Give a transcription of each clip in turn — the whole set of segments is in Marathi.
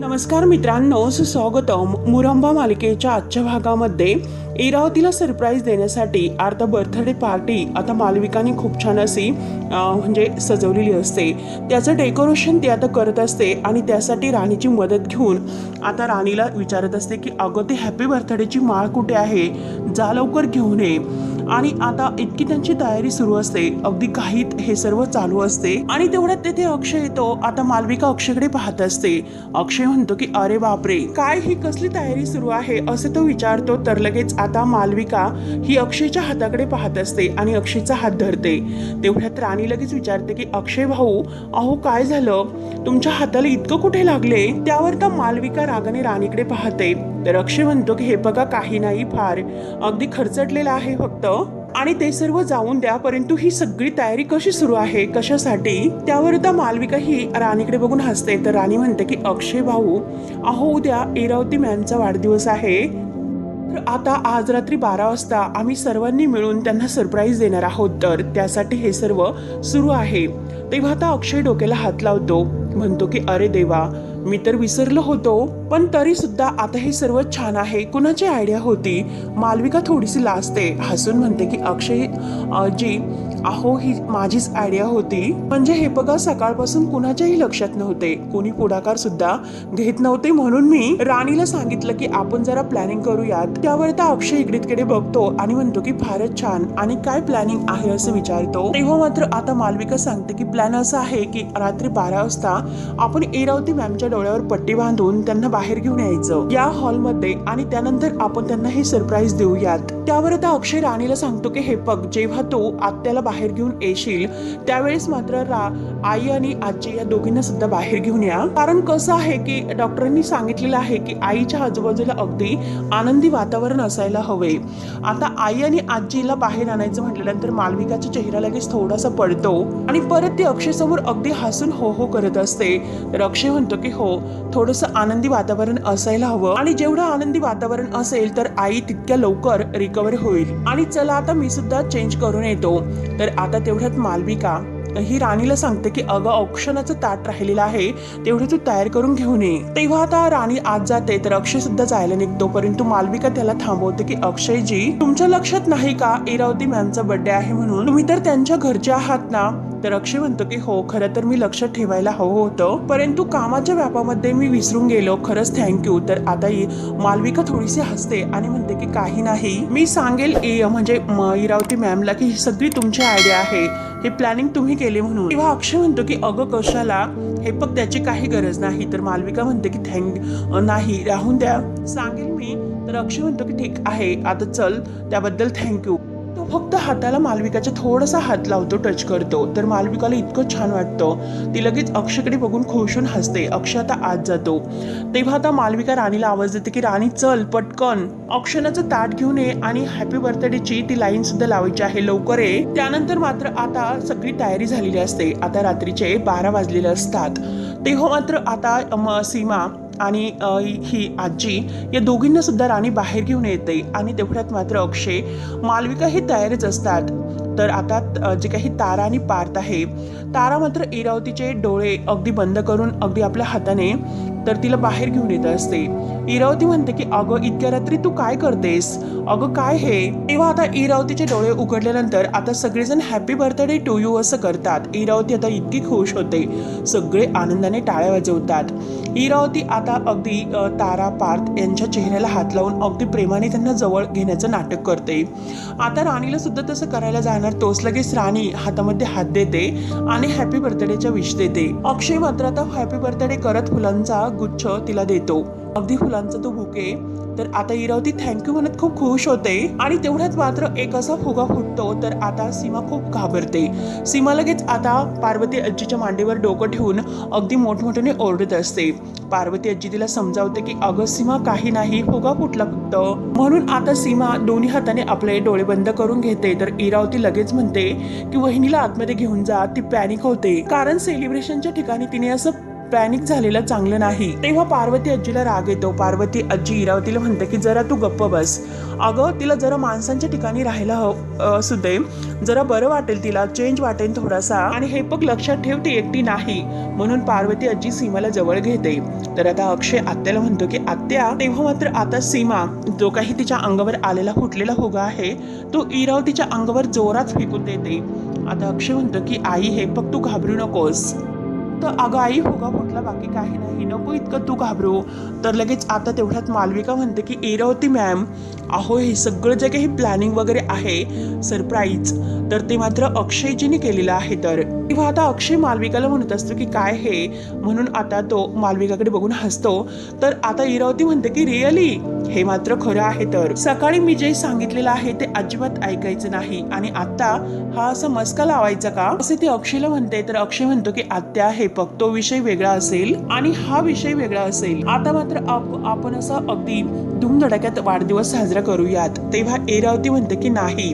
नमस्कार मित्रांनो सुस्वागतम. मुरंबा मालिकेच्या आजच्या भागामध्ये इरावतीला सरप्राईज देण्यासाठी अर्धा बर्थडे पार्टी आता मालविकाने खूप छान अशी म्हणजे सजवलेली असते. त्याचं डेकोरेशन ती आता करत असते आणि त्यासाठी राणीची मदत घेऊन आता राणीला विचारत असते की अगं ते हॅपी बर्थडेची माळ कुठे आहे? जा लवकर घेऊन ये. आणि आता इतकी त्यांची तयारी सुरू असते. अगदी काहीत हे सर्व चालू असते. आणि तेवढ्यात तेथे अक्षय येतो. आता मालविका अक्षयकडे पाहत असते. अक्षय म्हणतो की अरे बापरे! काय ही कसली तयारी सुरू आहे? असे तो विचारतो. तर लगेच आता मालविका ही अक्षयच्या हाताकडे पाहत असते आणि अक्षयचा हात धरते. तेवढ्यात राणी लगेच विचारते की अक्षय भाऊ अहो काय झालं? तुमच्या हाताला इतकं कुठे लागले? त्यावर तर मालविका रागाने राणीकडे पाहते. तर अक्षय म्हणतो की हे बघा काही नाही फार. अगदी खर्चटलेलं आहे फक्त. आणि ते सर्व जाऊन द्या परंतु ही सगळी तयारी कशी सुरू आहे कशासाठी? त्यावर आता मालविका ही राणीकडे बघून हसते. तर राणी म्हणते की अक्षय भाऊ अहो उद्या इरावती मॅमचा वाढदिवस आहे. तर आता आज रात्री बारा वाजता आम्ही सर्वांनी मिळून त्यांना सरप्राईज देणार आहोत. तर त्यासाठी हे सर्व सुरू आहे. तेव्हा आता अक्षय डोक्याला हात लावतो. म्हणतो की अरे देवा मी तर विसरलो होतो पण तरी सुद्धा आता हे सर्व छान आहे. कुणाची आयडिया होती? मालविका थोडीशी लाजते. हसून म्हणते की अक्षय जी अहो ही माझीच आयडिया होती. म्हणजे हे बघा सकाळपासून कुणाच्याही लक्षात नव्हते. कोणी पुढाकार सुद्धा घेत नव्हते म्हणून मी राणीला सांगितलं की आपण जरा प्लॅनिंग करूयात. त्यावर तर अक्षय इकडे तिकडे बघतो आणि म्हणतो की फारच छान. आणि काय प्लॅनिंग आहे असं विचारतो. तेव्हा मात्र आता मालविका सांगते की प्लॅन असा आहे की रात्री बारा वाजता आपण एरावती मॅमच्या डोळ्यावर पट्टी बांधून त्यांना बाहेर घेऊन यायचं. या हॉलमध्ये आणि त्यानंतर आपण त्यांना हे सरप्राईज देऊयात. त्यावर आता अक्षय राणीला सांगतो की हे बघ जेव्हा तू आत्याला बाहेर घेऊन येशील त्यावेळेस मात्र आई आणि आजी या दोघींना सुद्धा बाहेर घेऊन या. कारण कसं आहे की डॉक्टरांनी सांगितलेलं आहे की आईच्या आजूबाजूला अगदी आनंदी वातावरण असायला हवे. आता आई आणि आजीला बाहेर आणायचं म्हटल्यानंतर मालविकाचा चेहरा लगेच थोडासा पडतो आणि परत ती अक्षय समोर अगदी हसून हो हो करत असते. तर अक्षय म्हणतो की हो थोडस आनंदी वातावरण असायला हवं आणि जेवढं आनंदी वातावरण असेल तर आई तितक्या लवकर रिकवर होईल. आणि चला आता मी सुद्धा चेंज करून येतो. तर आता तेवढ्यात मालविका ही राणीला सांगते की अगं औक्षणाचं ताट राहिलेलं आहे तेवढं तू तयार करून घेऊन ये तेव्हा आता राणी आज जाते तर अक्षय सुद्धा जायला निघतो परंतु मालविका त्याला थांबवते की अक्षयजी तुमच्या लक्षात नाही का इरावती मॅमचा बर्थडे आहे म्हणून? तुम्ही तर त्यांच्या घरचे आहात ना? तर अक्षय म्हणतो की हो खरं तर मी लक्षात ठेवायला हवं होतं परंतु कामाच्या व्यापामध्ये मी विसरून गेलो. खरंच थँक्यू तर आता मालविका थोडीशी हसते आणि म्हणते की काही नाही. मी सांगेल ए म्हणजे म- इरावती मॅमला की ही सगळी तुमची आयडिया आहे. हे प्लॅनिंग तुम्ही केले म्हणून. तेव्हा अक्षय म्हणतो की अगं कशाला? हे पण त्याची काही गरज नाही. तर मालविका म्हणते की थँक नाही. राहून द्या. सांगेल मी. तर अक्षय म्हणतो की ठीक आहे. आता चल. त्याबद्दल थँक्यू फक्त हाताला मालविकाच्या थोडासा हात लावतो टच करतो. तर मालविकाला इतकं छान वाटतं. ती लगेच अक्षयकडे बघून खुश होऊन हसते. अक्षय आता आत जातो. तेव्हा आता मालविका राणीला आवाज देते की राणी चल पटकन. अक्षनाचं ताट घेऊन ये आणि हॅपी बर्थडेची ती लाईन सुद्धा लावायची आहे लवकर ये. त्यानंतर मात्र आता सगळी तयारी झालेली असते. आता रात्रीचे बारा वाजलेले असतात. तेव्हा मात्र आता म, सीमा आणि ही आजी या दोघींना सुद्धा राणी बाहेर घेऊन येते आणि तेवढ्यात मात्र अक्षय मालविका ही तयारीच असतात. तर आता जे काही तारा आणि पार्थ आहे तारा मात्र इरावतीचे डोळे अगदी बंद करून अगदी आपल्या हाताने तर तिला बाहेर घेऊन येत असते. इरावती म्हणते की अगं इतक्या रात्री तू काय करतेस? अगं काय हे? तेव्हा आता इरावतीचे डोळे उघडल्यानंतर आता सगळेजण हॅपी बर्थडे टू यू असं करतात. इरावती आता इतकी खुश होते. सगळे आनंदाने टाळ्या वाजवतात. इरावती आता अगदी तारा पार्थ यांच्या चेहऱ्याला हात लावून अगदी प्रेमाने त्यांना जवळ घेण्याचं नाटक करते. आता राणीला सुद्धा तसं करायला जाणार तोच लगेच राणी हातामध्ये हात देते आणि हॅपी बर्थडेच्या विश देते. अक्षय मात्र आता हॅपी बर्थडे करत फुलांचा गुच्छ तिला देतो. अगदी फुलांचा तो बुके तर आता इरावती थँक्यू म्हणत खूप खुश होते. आणि तेवढ्यात मात्र एक असा फुगा फुटतो. तर आता सीमा खूप घाबरते. सीमा लगेच आता पार्वती आजीच्या मांडीवर डोकं ठेवून अगदी मोठमोठ्याने ओरडत असते. पार्वती आजी तिला समजावते की अगं सीमा काही नाही. फुगा फुटला फक्त. म्हणून आता सीमा दोन्ही हाताने आपले डोळे बंद करून घेते. तर इरावती लगेच म्हणते की वहिनीला आतमध्ये घेऊन जा. ती पॅनिक होते. कारण सेलिब्रेशनच्या ठिकाणी तिने असं पॅनिक झालेलं चांगलं नाही. तेव्हा पार्वती आजीला राग येतो. पार्वती आजी इरावतीला म्हणते की जरा तू गप्प बस. अगं तिला जरा माणसांच्या ठिकाणी राहायला हव- असू दे. जरा बरं वाटेल तिला चेंज वाटेल थोडासा. आणि हे बघ लक्षात ठेव ती एकटी नाही. म्हणून पार्वती आजी सीमाला जवळ घेते. तर आता अक्षय आत्याला म्हणतो की आत्या तेव्हा मात्र आता सीमा जो काही तिच्या अंगावर आलेला फुटलेला होगा आहे तो इरावतीच्या अंगावर जोरात फेकून देते. आता अक्षय म्हणतो की आई हे बघ तू घाबरू नकोस. तर अगं आई होगा म्हटलं बाकी काही नाही नको इतकं तू घाबरू. तर लगेच आता तेवढ्यात मालविका म्हणते की इरावती मॅम अहो हे सगळं जे काही प्लॅनिंग वगैरे आहे सरप्राईज तर ते मात्र अक्षयजीने केलेलं आहे तर. तेव्हा आता अक्षय मालविकाला म्हणत असतो की काय हे? म्हणून आता तो मालविकाकडे बघून हसतो. तर आता इरावती म्हणते की रिअली हे मात्र खरं आहे तर. सकाळी मी जे सांगितलेलं आहे ते अजिबात ऐकायचं नाही. आणि आता हा असा मस्का लावायचा का? असे ते अक्षयला म्हणते. तर अक्षय म्हणतो की आत्या हे बघ तो विषय वेगळा असेल आणि हा विषय वेगळा असेल आता मात्र आप- आपण असं अगदी धूमधडाक्यात वाढदिवस साजरा करूयात. तेव्हा एरावती म्हणते की नाही.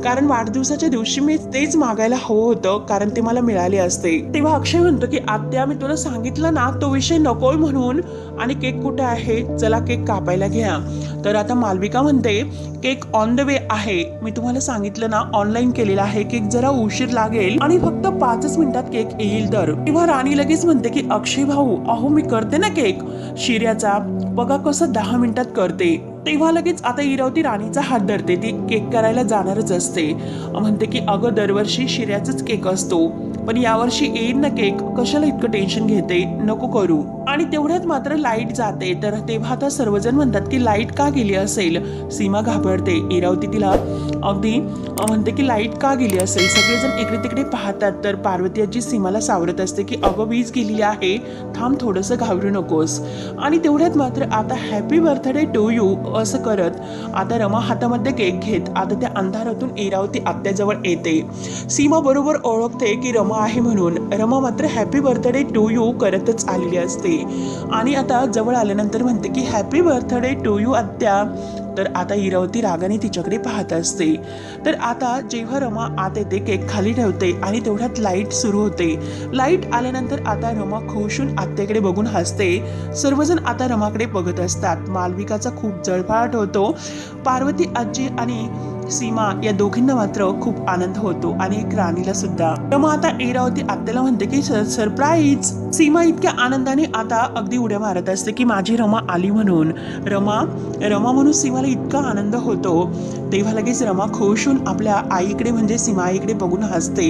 कारण वाढदिवसाच्या दिवशी मी तेच मागायला हवं होतं कारण ते मला मिळाले असते. तेव्हा अक्षय म्हणतो की आत्या मी तुला सांगितलं ना तो विषय नकोय म्हणून. आणि केक कुठे आहे? चला केक कापायला घ्या. तर आता मालविका म्हणते केक ऑन द वे आहे. मी तुम्हाला सांगितलं ना ऑनलाईन केलेला आहे. केक जरा उशीर लागेल. आणि फक्त पाचच मिनिटात केक येईल तर. तेव्हा राणी लगेच म्हणते की अक्षय भाऊ अहो मी करते ना केक. शिऱ्याचा बघा कसं दहा मिनिटात करते. तेव्हा लगेच आता इरावती राणीचा हात धरते. ती केक करायला जाणारच असते. म्हणते की अगं दरवर्षी शिऱ्याचाच केक असतो. पण यावर्षी येईन ना केक? कशाला इतकं टेन्शन घेते? नको करू. आणि तेवढ्यात मात्र लाइट जाते. तर तेव्हा आता सर्वजण म्हणतात की लाइट का गेली असेल? सीमा घाबरते. इरावती तिला अगदी म्हणते की लाइट का गेली असेल? सगळेजण इकडे तिकडे पाहतात. तर पार्वती आजी सीमाला सावरत असते की अगं वीज गेलेली आहे. थांब थोडंसं घाबरू नकोस. आणि तेवढ्यात मात्र आता हॅपी बर्थडे टू यू असं करत आता रमा हातामध्ये केक घेत आता त्या अंधारातून इरावती आत्याजवळ येते. सीमा बरोबर ओळखते की रमा आहे म्हणून. रमा मात्र हॅपी बर्थडे टू यू करतच आलेली असते. आणि आता जवळ आल्यानंतर म्हणते की हॅपी बर्थडे टू यू आत्या. तर आता इरावती रागाने तिच्याकडे पाहत असते. तर आता जेव्हा रमा आत येते केक खाली ठेवते आणि तेवढ्यात लाइट सुरू होते. लाइट आल्यानंतर आता रमा खुशून आत्याकडे बघून हसते. सर्वजण आता रमाकडे बघत असतात. मालविकाचा खूप जळफाट होतो. पार्वती आजी आणि सीमा या दोघींना मात्र खूप आनंद होतो आणि एक राणीला सुद्धा. रमा आता इरावती आत्याला म्हणते की सरप्राईज सीमा इतक्या आनंदाने आता अगदी उड्या मारत असते की माझी रमा आली म्हणून. रमा रमा म्हणून सीमाला इतका आनंद होतो. तेव्हा लगेच रमा खुश होऊन आपल्या आईकडे म्हणजे सीमा आईकडे बघून हसते.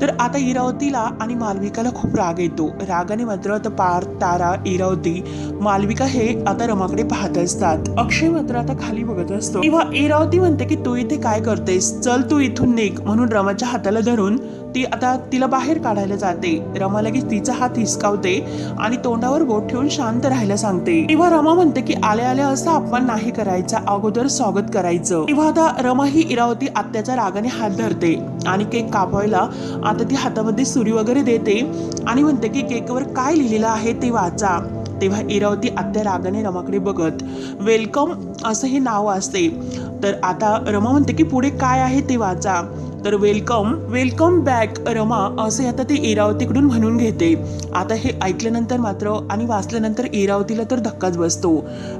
तर आता इरावतीला आणि मालविकाला खूप राग येतो. रागाने मात्र आता पार तारा इरावती मालविका हे आता रमाकडे पाहत असतात. अक्षय मात्र आता खाली बघत असतो. तेव्हा इरावती म्हणते की तू इथे काय करतेस? चल तू इथून निघ म्हणून रमाच्या हाताला धरून ती आता तिला बाहेर काढायला जाते. रमा लगेच तिचा हात हिसकावते आणि तोंडावर बोट ठेवून शांत राहायला सांगते. तेव्हा रमा म्हणते की आल्या आल्या असा अपमान नाही करायचा. अगोदर स्वागत करायचं. तेव्हा आता रमा ही इरावती आत्याच्या रागाने हात धरते आणि केक कापवायला आता ती हातामध्ये सुरी वगैरे देते आणि म्हणते की केकवर काय लिहिलेलं आहे ते वाचा. तेव्हा इरावती आत्या रागाने रमाकडे बघत वेलकम असं हे नाव असते. तर आता रमा म्हणते की पुढे काय आहे ते वाचा. तर वेलकम वेलकम बॅक रमा असे आता ते इरावतीकडून म्हणून घेते. आता हे ऐकल्यानंतर मात्र आणि वाचल्यानंतर इरावतीला तर धक्काच बसतो.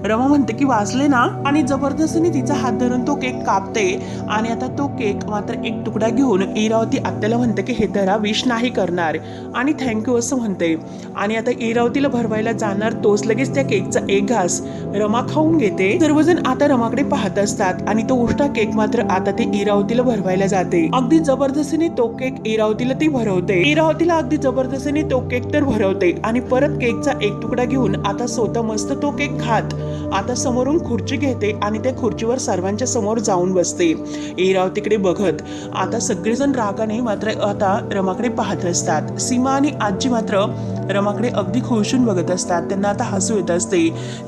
रमा म्हणते की वाचले ना आणि जबरदस्तीने तिचा हात धरून तो केक कापते आणि आता तो केक मात्र एक तुकडा घेऊन इरावती आत्याला म्हणते की हे धरा विश नाही करणार. आणि थँक्यू असं म्हणते. आणि आता इरावतीला भरवायला जाणार तोच लगेच त्या केकचा एक घास रमा खाऊन घेते. सर्वजण आता रमाकडे पाहत असतात आणि तो उष्टा केक मात्र आता ते इरावतीला भरवायला जाते. अगदी जबरदस्तीने तो केक इरावतीला ती भरवते. इरावतीला अगदी जबरदस्तीने तो केक तर भरवते. आणि परत केकचा एक तुकडा घेऊन आता स्वतः मस्त तो केक खात आता समोरून खुर्ची घेते आणि त्या खुर्चीवर सर्वांच्या समोर जाऊन बसते. इरावतीकडे बघत आता सगळेजण रागाने मात्र आता रमाकडे पाहत असतात. सीमा आणि आजी मात्र रमाकडे अगदी खुशून बघत असतात. त्यांना आता हसू येत असते.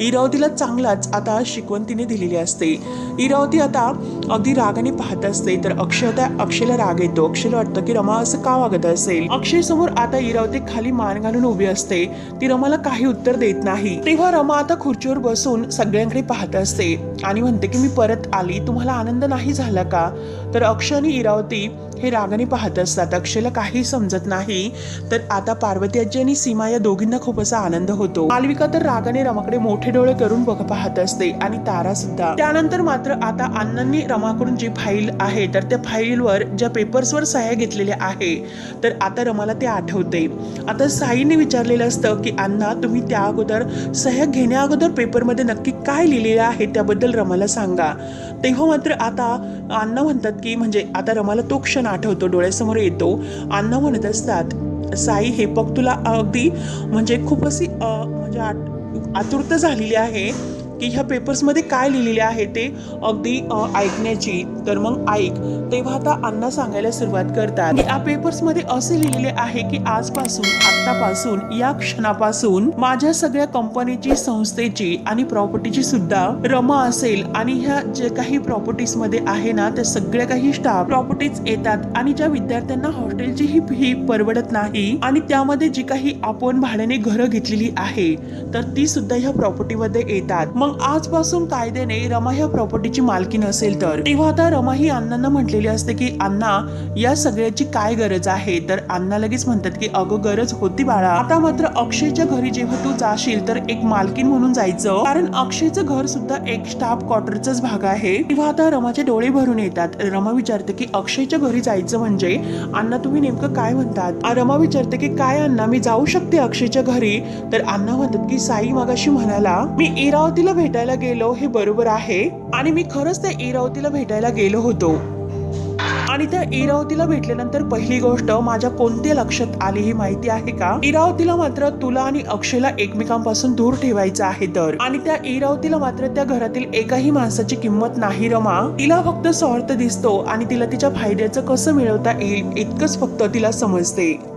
इरावतीला चांगलाच आता शिकवण तिने दिलेली असते. इरावती आता अगदी रागाने पाहत असते तर अक्षता अक्षयला राग येतो. अक्षयला वाटतं की रमा असं का वागत असेल? अक्षय समोर आता इरावती खाली मान घालून उभी असते. ती रमाला काही उत्तर देत नाही. तेव्हा रमा आता खुर्चीवर बसून सगळ्यांकडे पाहत असते आणि म्हणते की मी परत आली. तुम्हाला आनंद नाही झाला का? तर अक्षय आणि इरावती हे रागाने पाहत असतात. अक्षयला काही समजत नाही. तर आता पार्वती आजी आणि सीमा या दोघींना खूप असा आनंद होतो. मालविका तर रागाने रमाकडे मोठे डोळे करून बघ पाहत असते आणि तारा सुद्धा. त्यानंतर मात्र आता अण्णांनी रमाकडून जी फाईल आहे तर त्या फाईलवर ज्या पेपर्सवर सह्या घेतलेल्या आहे तर आता रमाला ते आठवते. आता साईने विचारलेलं असतं की अण्णा तुम्ही त्या अगोदर सह्या घेण्या अगोदर पेपरमध्ये नक्की काय लिहिलेलं आहे? त्याबद्दल रमाला सांगा. तेव्हा मात्र आता अण्णा म्हणतात की म्हणजे आता रमाला तो क्षण आठवतो डोळ्यासमोर येतो. अण्णा म्हणत असतात साई हे बघ तुला अगदी म्हणजे खूप अशी म्हणजे आत आतुरता झालेली आहे. की ह्या पेपर्समध्ये काय लिहिलेले आहे ते अगदी ऐकण्याची. तर मग ऐक. तेव्हा आता अण्णा सांगायला सुरुवात करतात. की या पेपर्समध्ये असे लिहिलेले आहे की आजपासून आतापासून या क्षणापासून माझ्या सगळ्या कंपनीची संस्थेची आणि प्रॉपर्टीची सुद्धा रमा असेल. आणि ह्या जे काही प्रॉपर्टीजमध्ये आहे ना त्या सगळ्या काही स्टाफ प्रॉपर्टीज येतात आणि ज्या विद्यार्थ्यांना हॉस्टेलची ही फी परवडत नाही आणि त्यामध्ये जी काही आपण भाड्याने घरं घेतलेली आहे तर ती सुद्धा ह्या प्रॉपर्टीमध्ये येतात. मग आजपासून कायद्याने रमा ह्या प्रॉपर्टीची मालकी नसेल तर. तेव्हा आता रमा ही अण्णांना म्हटलेली असते की अण्णा या सगळ्याची काय गरज आहे? तर अण्णा लगेच म्हणतात की अगं गरज होती बाळा. आता मात्र अक्षयच्या घरी जेव्हा तू जाशील तर एक मालकीन म्हणून जायचं. कारण अक्षयचं घर सुद्धा एक स्टाफ क्वार्टरचाच भाग आहे. तेव्हा आता रमाचे डोळे भरून येतात. रमा विचारते की अक्षयच्या घरी जायचं म्हणजे? अण्णा तुम्ही नेमकं काय म्हणतात? रमा विचारते की काय अण्णा मी जाऊ शकते अक्षयच्या घरी? तर अण्णा म्हणतात की साई मागाशी म्हणाला मी इरावतीला भेटायला गेलो हे बरोबर आहे. आणि मी खरंच त्या इरावतीला भेटायला गेलो होतो. आणि त्या इरावतीला भेटल्यानंतर पहिली गोष्ट माझ्या कोणत्या लक्षात आली ही माहिती आहे का? इरावतीला मात्र तुला आणि अक्षयला एकमेकांपासून दूर ठेवायचं आहे तर. आणि त्या इरावतीला मात्र त्या घरातील एकाही माणसाची किंमत नाही रमा. तिला फक्त स्वार्थ दिसतो आणि तिला तिच्या फायद्याचं कसं मिळवता येईल इतकंच फक्त तिला समजते.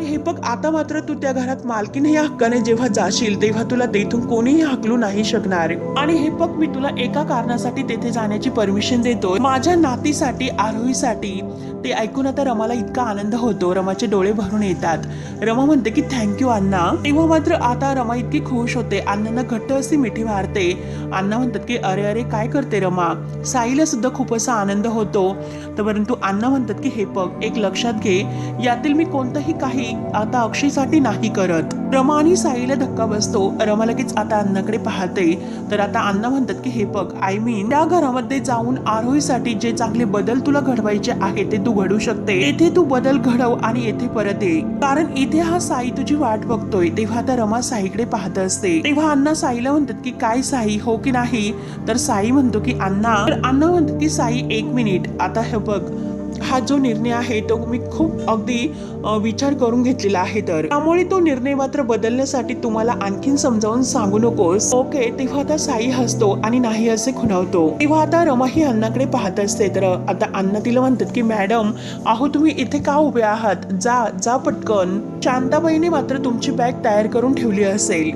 आणि हे बघ आता मात्र तू त्या घरात मालकीने या हक्काने जेव्हा जाशील तेव्हा तुला तेथून कोणीही हकलू नाही शकणार. आणि हे बघ मी तुला एका कारणासाठी तेथे जाण्याची परमिशन देतो माझ्या नातीसाठी आरोहीसाठी. ते ऐकून आता रमाला इतका आनंद होतो. रमाचे डोळे भरून येतात. रमा म्हणते की थँक्यू अण्णा. तेव्हा मात्र आता रमा इतकी खुश होते. अण्णांना घट्ट अशी मिठी मारते. अण्णा म्हणतात की अरे अरे काय करते रमा? साईला सुद्धा खूप असा आनंद होतो. तर परंतु अण्णा म्हणतात की हे बघ एक लक्षात घे. यातील मी कोणतंही काही आता अक्षयसाठी नाही करत. रमा आणि साईला धक्का बसतो. रमा लगेच आता अण्णाकडे पाहते. तर आता अण्णा म्हणतात की हे बघ आय मीन त्या घरामध्ये जाऊन आरोहीसाठी जे चांगले बदल तुला घडवायचे आहे ते तू घडू शकते. येथे तू बदल घडव आणि येथे परत ये. कारण इथे हा साई तुझी वाट बघतोय. तेव्हा आता रमा साईकडे पाहत असते. तेव्हा अण्णा साईला म्हणतात की काय साई हो की नाही? तर साई म्हणतो की अण्णा. तर अण्णा म्हणतात की साई एक मिनिट. आता हे बघ हा जो निर्णय आहे तो मी खूप अगदी विचार करून घेतलेला आहे तर. त्यामुळे तो निर्णय मात्र बदलण्यासाठी तुम्हाला आणखीन समजावून सांगू नकोस. ओके तेव्हा आता साई हसतो आणि नाही असे खुणावतो. तेव्हा आता रमा ही अण्णाकडे पाहत असते तर आता अण्णा तिला म्हणतात की मॅडम अहो तुम्ही इथे का उभे आहात? जा जा पटकन. शांताबाईने मात्र तुमची बॅग तयार करून ठेवली असेल.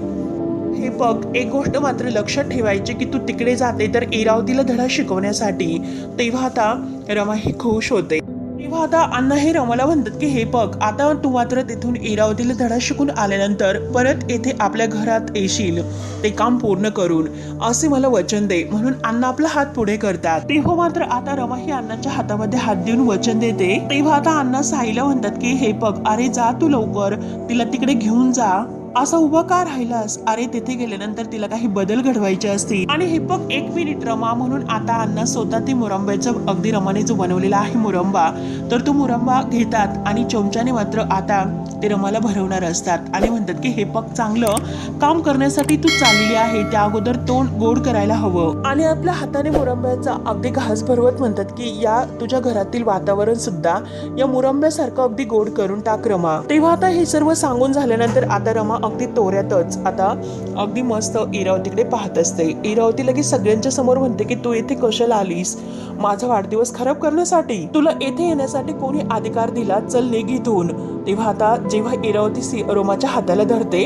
हे बघ एक गोष्ट मात्र लक्षात ठेवायची की तू तिकडे जाते तर इरावतीला धडा शिकवण्यासाठी. तेव्हा आता रमा ही खुश होते. तेव्हा आता अण्णा हे रमाला म्हणतात की हे बघ आता तू मात्र तिथून इरावतीला धडा शिकून आल्यानंतर परत येथे आपल्या घरात येशील. ते काम पूर्ण करून. असे मला वचन दे. म्हणून अण्णा आपला हात पुढे करतात. तेव्हा मात्र आता रमा ही अण्णाच्या हातामध्ये हात देऊन वचन देते. तेव्हा आता अण्णा साईला म्हणतात की हे बघ अरे जा तू लवकर. तिला तिकडे घेऊन जा. असा उभा का राहिलास? अरे तिथे गेल्यानंतर तिला काही बदल घडवायचे असतील. आणि हे बघ एक मिनिट रमा म्हणून आता अण्णा स्वतः ते मुरंब्याचं अगदी रमाने जो बनवलेला आहे मुरंबा तर तो मुरंबा घेतात आणि चमच्याने मात्र आता ते रमाला भरवणार असतात. आणि म्हणतात की हे पग चांगलं काम करण्यासाठी तू चाललेली आहे. त्या अगोदर तोंड गोड करायला हवं. आणि आपल्या हाताने मुरंब्याचा अगदी घास भरवत म्हणतात की या तुझ्या घरातील वातावरण सुद्धा या मुरंब्यासारखं अगदी गोड करून टाक रमा. तेव्हा आता हे सर्व सांगून झाल्यानंतर आता रमा अगदी तोऱ्यातच. आता अगदी मस्त इरावतीकडे पाहत असते. इरावती लगेच सगळ्यांच्या समोर म्हणते की तू येथे कशाला आलीस? माझा वाढदिवस खराब करण्यासाठी तुला येथे येण्यासाठी कोणी अधिकार दिला चल निघ तेव्हा आता जेव्हा इरावती सी रोमाच्या हाताला धरते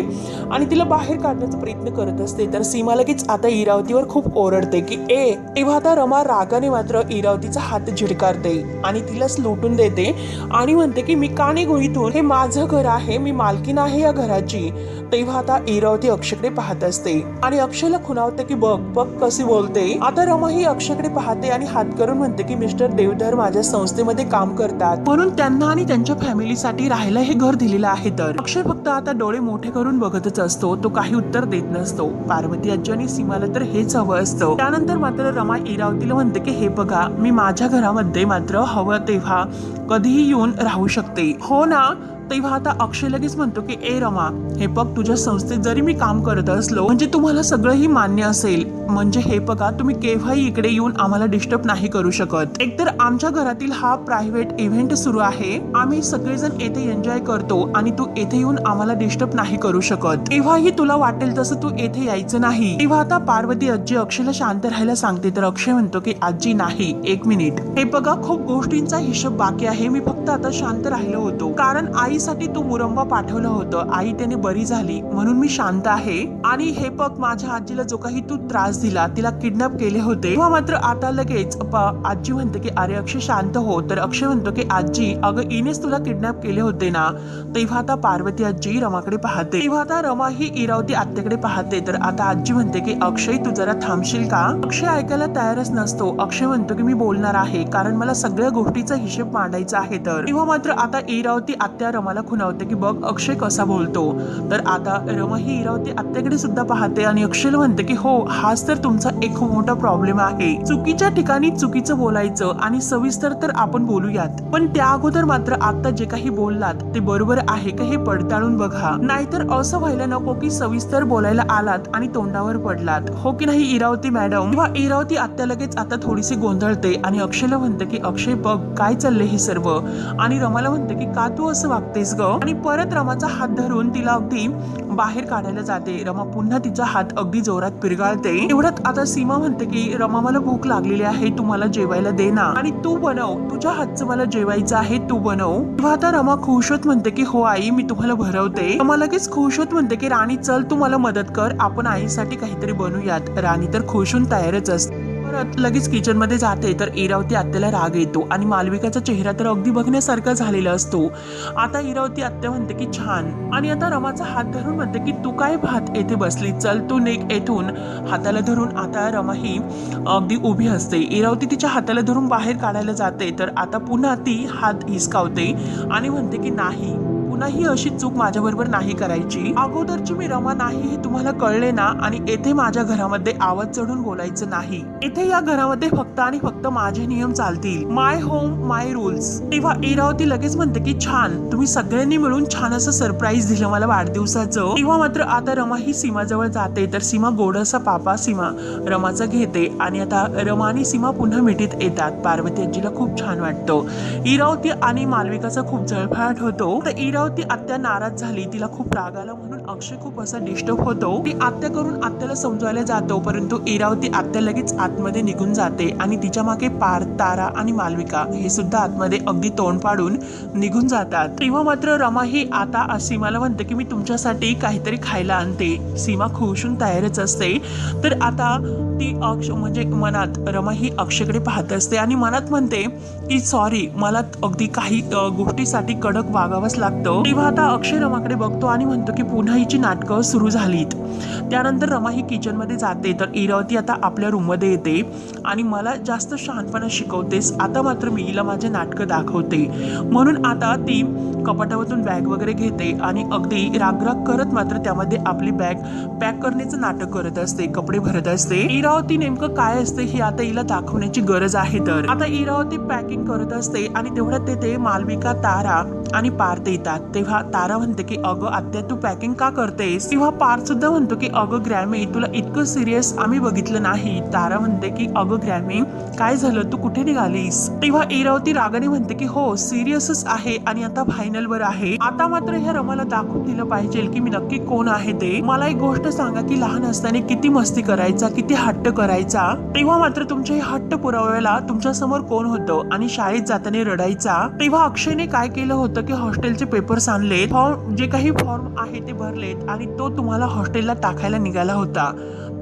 आणि तिला बाहेर काढण्याचा प्रयत्न करत असते तर सीमा लगेच आता इरावतीवर खूप ओरडते की ए तेव्हा आता रमा रागाने मात्र इरावतीचा हात झिडकारते आणि तिलाच लुटून देते आणि म्हणते की मी का निघू इथून? हे माझं घर आहे मी मालकीन आहे या घराची. तेव्हा आता इरावती अक्षयकडे पाहत असते आणि अक्षयला खुणावते की बघ बघ कशी बोलते. आता रमा ही अक्षयकडे पाहते आणि हात करून म्हणते की मिस्टर देवधर माझ्या संस्थेमध्ये काम करतात. म्हणून त्यांना आणि त्यांच्या फॅमिलीसाठी राहायला हे घर दिलेलं आहे तर. अक्षय फक्त आता डोळे मोठे करून बघतच असतो. तो काही उत्तर देत नसतो. पार्वती आजी आणि सीमाला तर हेच हवं असतं. त्यानंतर मात्र रमा इरावतीला म्हणते की हे बघा मी माझ्या घरामध्ये मात्र हवं तेव्हा कधीही येऊन राहू शकते. हो ना? तेव्हा आता अक्षय लगेच म्हणतो की ए रमा हे बघ तुझ्या संस्थेत जरी मी काम करत असलो म्हणजे तुम्हाला सगळंही मान्य असेल. म्हणजे हे बघा तुम्ही केव्हाही इकडे येऊन आम्हाला डिस्टर्ब नाही करू शकत. एकतर आमच्या घरातील हा प्रायव्हेट इव्हेंट सुरू आहे. आम्ही सगळेजण येथे एन्जॉय करतो आणि तू येथे येऊन आम्हाला डिस्टर्ब नाही करू शकत. तेव्हाही तुला वाटेल तसं तू येथे यायचं नाही. तेव्हा आता पार्वती आजी अक्षयला शांत राहायला सांगते. तर अक्षय म्हणतो की आजी नाही एक मिनिट. हे बघा खूप गोष्टींचा हिशोब बाकी आहे. मी फक्त आता शांत राहिलो होतो. कारण आई आईसाठी तू मुरंबा पाठवलं होतं. आई त्याने बरी झाली म्हणून मी शांत आहे. आणि हे बघ माझ्या आजीला जो काही तू त्रास दिला तिला किडनॅप केले होते. तेव्हा मात्र आता लगेच आजी म्हणते की अरे अक्षय शांत हो. तर अक्षय म्हणतो की आजी अगं इनेच तुला किडनॅप केले होते ना. तेव्हा आता पार्वती आजी रमाकडे पाहते. तेव्हा आता रमा ही इरावती आत्याकडे पाहते. तर आता आजी म्हणते की अक्षय तू जरा थांबशील का? अक्षय ऐकायला तयारच नसतो. अक्षय म्हणतो की मी बोलणार आहे कारण मला सगळ्या गोष्टीचा हिशेब मांडायचा आहे तर. तेव्हा मात्र आता इरावती आत्या रमाला खुणावते की बघ अक्षय कसा बोलतो. तर आता रमा ही इरावती आत्याकडे सुद्धा पाहते आणि अक्षयला म्हणते की हो हाच तर तुमचा एक मोठा प्रॉब्लेम आहे. चुकीच्या ठिकाणी चुकीचं बोलायचं आणि सविस्तर तर आपण बोलूयात. पण त्या अगोदर मात्र आता जे काही बोललात ते बरोबर आहे का हे पडताळून बघा. नाहीतर असं व्हायला नको की सविस्तर बोलायला आलात आणि तोंडावर पडलात. हो की नाही इरावती मॅडम किंवा इरावती आत्या लगेच आता थोडीशी गोंधळते आणि अक्षयला म्हणते की अक्षय बघ काय चाललंय हे सर्व? आणि रमाला म्हणते की का तू असं वागते जातेस ग. आणि परत रमाचा हात धरून तिला अगदी बाहेर काढायला जाते. रमा पुन्हा तिचा हात अगदी जोरात पिरगाळते. एवढ्यात आता सीमा म्हणते की रमा मला भूक लागलेली आहे. तू मला जेवायला दे ना. आणि तू बनव. तुझ्या हातचं मला जेवायचं आहे. तू बनव. तेव्हा आता रमा खुश होत म्हणते की हो आई मी तुम्हाला भरवते. रमा लगेच खुश होत म्हणते की राणी चल तू मला मदत कर. आपण आईसाठी काहीतरी बनवूयात राणी तर खुश होऊन तयारच असते. परत लगेच किचनमध्ये जाते तर इरावती आत्याला राग येतो आणि मालविकाचा चेहरा तर अगदी बघण्यासारखा झालेला असतो. आता इरावती आत्या म्हणते की छान. आणि आता रमाचा हात धरून म्हणते की तू काय भात येथे बसली? चल तू नेक येथून. हाताला धरून आता रमा ही अगदी उभी असते. इरावती तिच्या हाताला धरून बाहेर काढायला जाते तर आता पुन्हा ती हात हिसकावते आणि म्हणते की नाही. पुन्हा ही अशी चूक माझ्याबरोबर नाही करायची. अगोदरची मी रमा नाही हे तुम्हाला कळले ना आणि येथे माझ्या घरामध्ये आवाज चढून बोलायचं नाही. इथे या घरामध्ये फक्त आणि फक्त माझे नियम चालतील. माय होम माय रुल्स तेव्हा इरावती लगेच म्हणते की छान. तुम्ही सगळ्यांनी मिळून छान असं सरप्राईज दिलं मला वाढदिवसाचं. तेव्हा मात्र आता रमा ही सीमाजवळ जाते तर सीमा गोडसा पापा सीमा रमाचा घेते आणि आता रमा आणि सीमा पुन्हा मिठीत येतात. पार्वती आजीला खूप छान वाटतं. इरावती आणि मालविकाचा खूप जळफळाट होतो. तर इरावती ती आत्या नाराज झाली. तिला खूप राग आला म्हणून अक्षय खूप असा डिस्टर्ब होतो ती आत्या करून आत्याला समजवायला जातो परंतु इरावती आत्या लगेच आतमध्ये निघून जाते आणि तिच्यामागे पार तारा आणि मालविका हे सुद्धा आतमध्ये अगदी तोंड पाडून निघून जातात. तेव्हा मात्र रमा ही आता सीमाला म्हणते की मी तुमच्यासाठी काहीतरी खायला आणते. सीमा खुशून तयारच असते. तर आता ती अक्ष म्हणजे मनात रमा ही अक्षयकडे पाहत असते आणि मनात म्हणते की सॉरी मला अगदी काही गोष्टीसाठी कडक वागावंच लागतं. तेव्हा आता अक्षय रमाकडे बघतो आणि म्हणतो की पुन्हा हिची नाटकं सुरू झालीत. त्यानंतर रमा ही किचनमध्ये जाते तर इरावती आता आपल्या रूममध्ये येते आणि मला जास्त शहाणपणा शिकवतेस आता मात्र मी हिला माझे नाटकं दाखवते. म्हणून आता ती कपाटावरून बॅग वगैरे घेते आणि अगदी रागराग करत मात्र त्यामध्ये आपली बॅग पॅक करण्याचं नाटक करत असते कपडे भरत असते. इरावती नेमकं काय असते हे आता हिला दाखवण्याची गरज आहे तर. आता इरावती पॅकिंग करत असते आणि तेवढ्यात तेथे मालविका तारा आणि पार्थ येतात. तेव्हा तारा म्हणते की अगं आत्या तू पॅकिंग का करतेस? तेव्हा पार्थ सुद्धा म्हणतो की अगं ग्रॅमी तुला इतकं सिरियस आम्ही बघितलं नाही. तारा म्हणते की अगं ग्रॅमी काय झालं? तू कुठे निघालीस? तेव्हा इरावती रागाने म्हणते की हो सिरियसच आहे आणि आता फायनल वर आहे. आता मात्र ह्या रमाला दाखवून दिलं पाहिजे की मी नक्की कोण आहे ते. मला एक गोष्ट सांगा की लहान असताना किती मस्ती करायचा किती हट्ट करायचा? तेव्हा मात्र तुमच्या हे हट्ट पुरवायला तुमच्यासमोर कोण होतं आणि शाळेत जाताना रडायचा? तेव्हा अक्षयने काय केलं होतं? की हॉस्टेलचे पेपर्स आणले फॉर्म जे काही फॉर्म आहे ते भरलेत आणि तो तुम्हाला हॉस्टेलला टाकायला निघाला होता.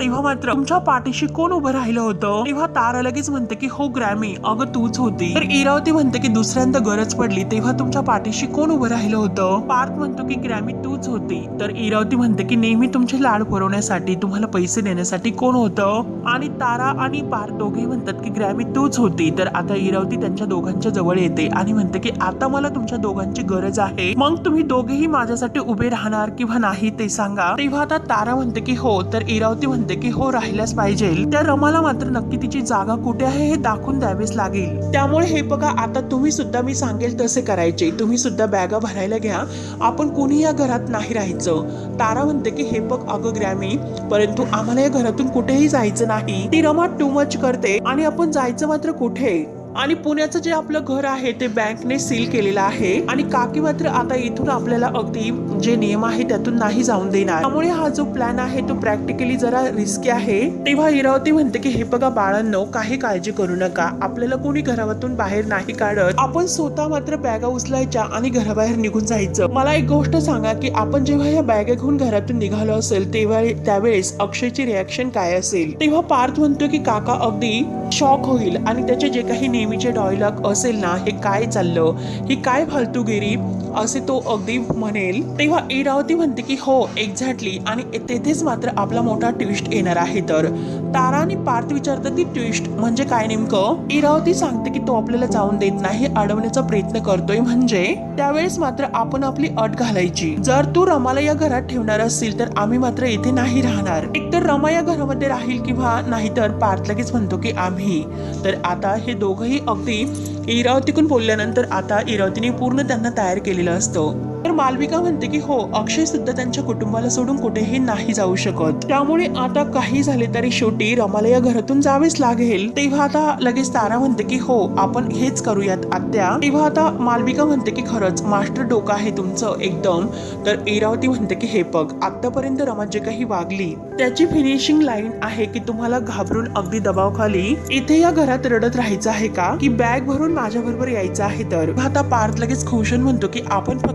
तेव्हा मात्र तुमच्या पाठीशी कोण उभं राहिलं होतं? तेव्हा तारा लगेच म्हणते की हो ग्रॅमी अगं तूच होती. तर इरावती म्हणते की दुसऱ्यांदा गरज पडली तेव्हा तुमच्या पाठीशी कोण उभं राहिलं होतं? पार्थ म्हणतो की ग्रॅमी तूच होती. तर इरावती म्हणते की नेहमी तुमचे लाड पुरवण्यासाठी तुम्हाला पैसे देण्यासाठी कोण होतं? आणि तारा आणि पार्थ दोघे म्हणतात की ग्रॅमी तूच होती. तर आता इरावती त्यांच्या दोघांच्या जवळ येते आणि म्हणते की आता मला तुमच्या दोघांची गरज आहे. मग तुम्ही दोघेही माझ्यासाठी उभे राहणार किंवा नाही ते सांगा. तेव्हा आता तारा म्हणते की हो. तर इरावती म्हणते की हो राहिल्याच पाहिजे त्या रमाला मात्र नक्की तिची जागा कुठे आहे हे दाखवून द्यावीच लागेल. त्यामुळे हे बघा आता तुम्ही सुद्धा मी सांगेल तसे करायचे. तुम्ही सुद्धा बॅगा भरायला घ्या. आपण कोणी या घरात नाही राहायचं. तारा म्हणते की हे बघ अगं ग्रॅमी परंतु आम्हाला या घरातून कुठेही जायचं नाही. ती रमा टू मच करते आणि आपण जायचं मात्र कुठे? आणि पुण्याचं जे आपलं घर आहे ते बँकने सील केलेलं आहे. आणि काकी मात्र आता इथून आपल्याला अगदी जे नियम आहे त्यातून नाही जाऊन देणार. त्यामुळे हा जो प्लॅन आहे तो प्रॅक्टिकली जरा रिस्की आहे. तेव्हा इरावती म्हणते की हे बघा बाळांनो काही काळजी करू नका. आपल्याला कोणी घरातून बाहेर नाही काढत. आपण स्वतः मात्र बॅगा उचलायच्या आणि घराबाहेर निघून जायचं. मला एक गोष्ट सांगा की आपण जेव्हा या बॅगा घेऊन घरातून निघालो असेल तेव्हा त्यावेळेस अक्षयची रिॲक्शन काय असेल? तेव्हा पार्थ म्हणतो की काका अगदी शॉक होईल आणि त्याचे जे काही नियम नेहमीचे डायलॉग असेल ना हे काय चाललं? ही काय फालतूगिरी? असे तो अगदी म्हणेल. तेव्हा इरावती म्हणते की हो एक्झॅक्टली आणि तेथेच मात्र आपला मोठा ट्विस्ट येणार आहे तर. तारा आणि पार्थ विचारतात ती ट्विस्ट म्हणजे काय नेमकं? इरावती सांगते की तो आपल्याला जाऊन देत नाही अडवण्याचा प्रयत्न करतोय. म्हणजे? त्यावेळेस मात्र आपण आपली अट घालायची. जर तू रमाला या घरात ठेवणार असेल तर आम्ही मात्र इथे नाही राहणार. एकतर रमा या घरामध्ये राहील किंवा नाहीतर पार्थ लगेच म्हणतो की आम्ही. तर आता हे दोघही अगदी इरावतीकडून बोलल्यानंतर आता इरावतीने पूर्ण त्यांना तयार केलेलं असतं. तर मालविका म्हणते की हो अक्षय सुद्धा त्यांच्या कुटुंबाला सोडून कुठेही नाही जाऊ शकत. त्यामुळे आता काही झाले तरी शेवटी रमाला या घरातून जावेच लागेल. तेव्हा आता लगेच तारा म्हणते की हो आपण हेच करूयात आत्या. तेव्हा आता मालविका म्हणते की खरंच मास्टर डोकं आहे तुमचं एकदम. तर इरावती म्हणते की हे बघ आतापर्यंत रमा जे काही वागली त्याची फिनिशिंग लाईन आहे की तुम्हाला घाबरून अगदी दबावखाली इथे या घरात रडत राहायचं आहे का? की बॅग भरून माझ्या बरोबर यायचं आहे तर? आता पार्थ लगेच खुशन म्हणतो की आपण फक्त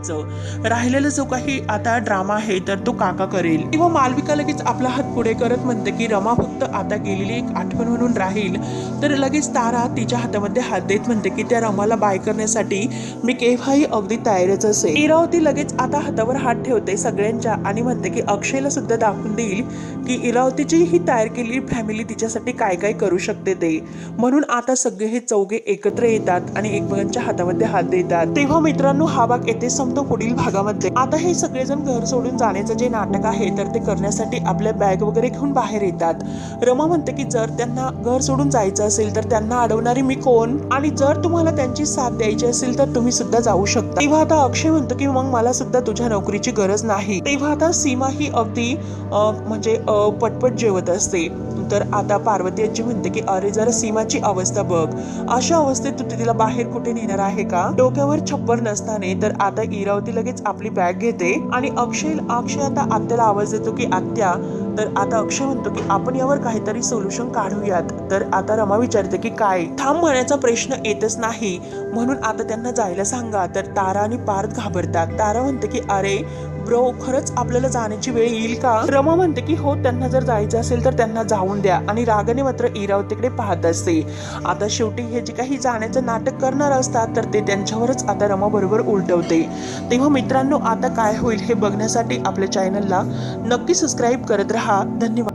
करायचं राहिलेलं राहिलेला जो काही आता ड्रामा आहे तर तो काका करेल. किंवा मालविका लगेच आपला हात पुढे करत म्हणते की रमा फक्त आता गेलेली एक आठवण म्हणून राहील. तर लगेच तारा तिच्या हातामध्ये हात देत म्हणते की त्या रमाला बाय करण्यासाठी मी केव्हाही अगदी तयारच असेल. इरावती लगेच आता हातावर हात ठेवते सगळ्यांच्या आणि म्हणते की अक्षयला सुद्धा दाखवून देईल की इरावतीची ही तयार केलेली फॅमिली तिच्यासाठी काय काय करू शकते ते. म्हणून आता सगळे हे चौघे एकत्र येतात आणि एकमेकांच्या हातामध्ये हात देतात. तेव्हा मित्रांनो हा भाग येथे संपतो पुढील भागामध्ये. आता हे सगळेजण घर सोडून जाण्याचं जे नाटक आहे तर ते करण्यासाठी आपल्या बॅग वगैरे घेऊन बाहेर येतात. रमा म्हणते की जर त्यांना घर सोडून जायचं असेल तर त्यांना अडवणारी मी कोण? आणि जर तुम्हाला त्यांची साथ द्यायची असेल तर तुम्ही सुद्धा जाऊ शकता. तेव्हा आता अक्षय म्हणतो की मग मला सुद्धा तुझ्या नोकरीची गरज नाही. तेव्हा आता सीमा ही अगदी म्हणजे पटपट जेवत असते. तर आता पार्वती आजी म्हणते की अरे जरा सीमाची अवस्था बघ. अशा अवस्थेत तू तिला बाहेर कुठे नेणार आहे का? डोक्यावर छप्पर नसताने तर आता इरावती लगेच आपली बॅग घेते आणि अक्षय अक्षय आता आत्याला आवाज देतो की आत्या. तर आता अक्षय म्हणतो की आपण यावर काहीतरी सोल्युशन काढूयात. तर आता रमा विचारते की काय? थांब म्हणायचा प्रश्न येतच नाही. म्हणून आता त्यांना जायला सांगा. तर तारा आणि पार्थ घाबरतात. तारा म्हणते की अरे ब्रो खरंच आपल्याला जाण्याची वेळ येईल का? रमा म्हणते की हो त्यांना जर जायचं असेल तर त्यांना जाऊन द्या. आणि रागाने मात्र इरावतीकडे पाहत असते. आता शेवटी हे जे काही जाण्याचं नाटक करणार असतात तर ते त्यांच्यावरच आता रमा बरोबर उलटवते. तेव्हा मित्रांनो आता काय होईल हे बघण्यासाठी आपल्या चॅनलला नक्की सबस्क्राईब करत राहा. धन्यवाद.